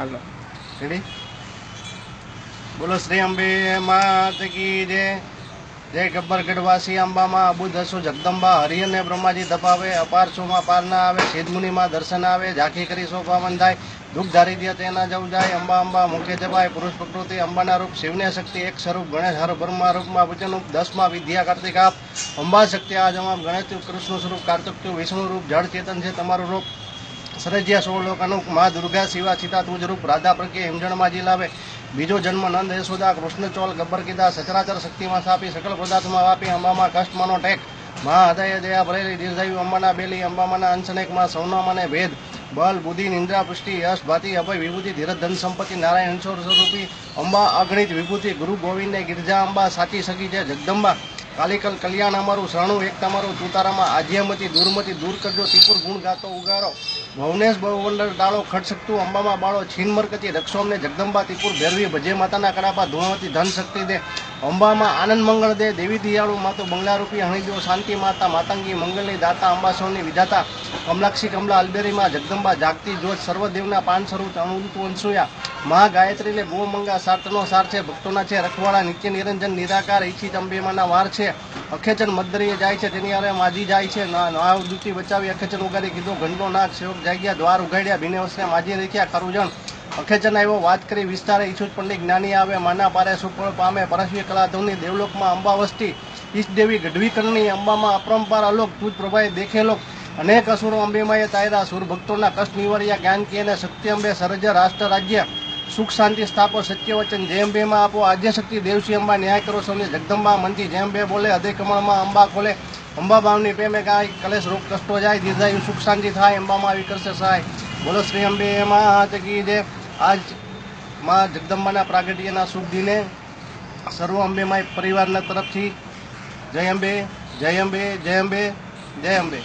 હાલો. Ready બોલો શ્રી અંબે માત જે જય. જય ગબ્બર ગઢવાસી અંબામાં અબુ દસો જગદંબા હરિ અને બ્રહ્માજી દબાવે અપાર સુમાં પાર ના આવે સિદ્ધમુનિમાં દર્શન આવે, ઝાંખી કરી સોપાવન થાય દુઃખ ધારી તેના જવું જાય, અંબા અંબા મુખે જપાય, પુરુષ પ્રકૃતિ અંબાના રૂપ, શિવને શક્તિ એક સ્વરૂપ, ગણેશ હર બ્રહ્મા રૂપમાં વચનરૂપ દસમાં વિદ્યા કાર્તિક આપ, અંબા શક્તિ આ જવાબ ગણેશ કૃષ્ણ સ્વરૂપ, કાર્તિક વિષ્ણુ રૂપ, જળ ચેતન છે તમારું રૂપ. સરજ્યા સોળ લોકાનું મા દુર્ગા શિવા સીતા તુજ રૂપ રાધા પ્રકે હિમજણમાં લાવે બીજો જન્મ નંદ યશોદા કૃષ્ણ ચોલ ગબ્બર કીધા સચરાચર શક્તિમાં સાપી સકલ પદાર્થમાં વાપી અંબામાં કષ્ટમાંનો ટેક. મા હૃદય દયા ભરેલી દીર્ઘાયુ અંબાના બેલી, અંબામાના અંશનેકમાં સૌનામાને ભેદ. બલ, બુદ્ધિ, નિંદ્રા, પુષ્ટિ, યશ, ભાતિ, અભય, વિભૂતિ, ધીરજ, ધન, સંપત્તિ, નારાયણ અંશોર સ્વરૂપી અંબા, અગણિત વિભૂતિ, ગુરુ ગોવિંદને ગિરજા અંબા, સાચી સકી છે જગદંબા. કાલિકલ કલ્યાણ અમારું, શરણું એક તમારું તુતારામાં આધ્યમતી દૂરમતી દૂર કરજો, ત્રિપુર ગુણ ગાતો, ઉગારો. ભવનેશ બહુવંડર ડાળો ખડશક્તુ, અંબામાં બાળો, છીન મરકતી રક્ષો અમને જગદંબા, ત્રિપુર ભેરવી, ભજે માતાના કડાપા ધુમાવતી ધન શક્તિ દે. અંબામાં આનંદ મંગળ દે, દેવી દિયાળુ માતો બંગલારૂપી હણીદેવ શાંતિ માતા, માતાંગી મંગલની દાતા અંબા સૌની વિધાતા. કમલાક્ષી, કમલા, અલબેરીમાં જગદંબા જાગતી જોત, સર્વદેવના પાન સ્વરૂપ અણુંતુ અંશુયા. મહા ગાયત્રીને ગો મંગા સાર્તનો સાર છે, ભક્તોના છે, રખવાડા નિત્ય નિરંજન નિરાકાર, ઈચ્છિત અંબેમાના વાર છે. અખેચન મદ્દરીએ જાય છે, તેની હારે માજી જાય છે. નાવ દૂતી બચાવી અખેચન ઉગાડી કીધો, ઘંટો નાગ સેવક જાગ્યા, દ્વાર ઉગાડ્યા ભીને વસને માજી રેખ્યા, ખરુજણ. અખેચન આવ્યો, વાત કરી, વિસ્તારે ઈચ્છુત પંડિત જ્ઞાની આવે, માના પારે સુફળ પામે પરશ્વી કલાધોની દેવલોકમાં અંબા વસ્તી. ઈષ્ટદેવી ગઢવીકરણની ગઢવી કરણી અંબામાં અપરંપાર અલોક, તુજ પ્રભાએ દેખેલો અનેક અસુરો અંબેમાએ તાયરા સુર ભક્તોના કષ્ટ નિવાર્યા જ્ઞાન અને શક્તિ અંબે સરજ રાષ્ટ્ર રાજ્ય. સુખ, શાંતિ, સ્થાપો સત્ય વચન જેમ બેમાં આપો, આદ્ય શક્તિ દેવસી અંબા, ન્યાય કરો સૌને, જગદંબા મનથી જેમ બે બોલે, અધે કમળમાં અંબા ખોલે, અંબા ભાવની પ્રેમે ગાય, કલેશ, રોગ, કષ્ટો જાય, દીર્ઘાયુ, સુખ, શાંતિ થાય, અંબામાં આવી કરશે સહાય બોલો શ્રી અંબે એમાં જગી દે આજમાં જગદંબાના પ્રાગટ્યના શુભ દિને સર્વ અંબેમાય પરિવારના તરફથી જય અંબે જય અંબે જય અંબે જય અંબે.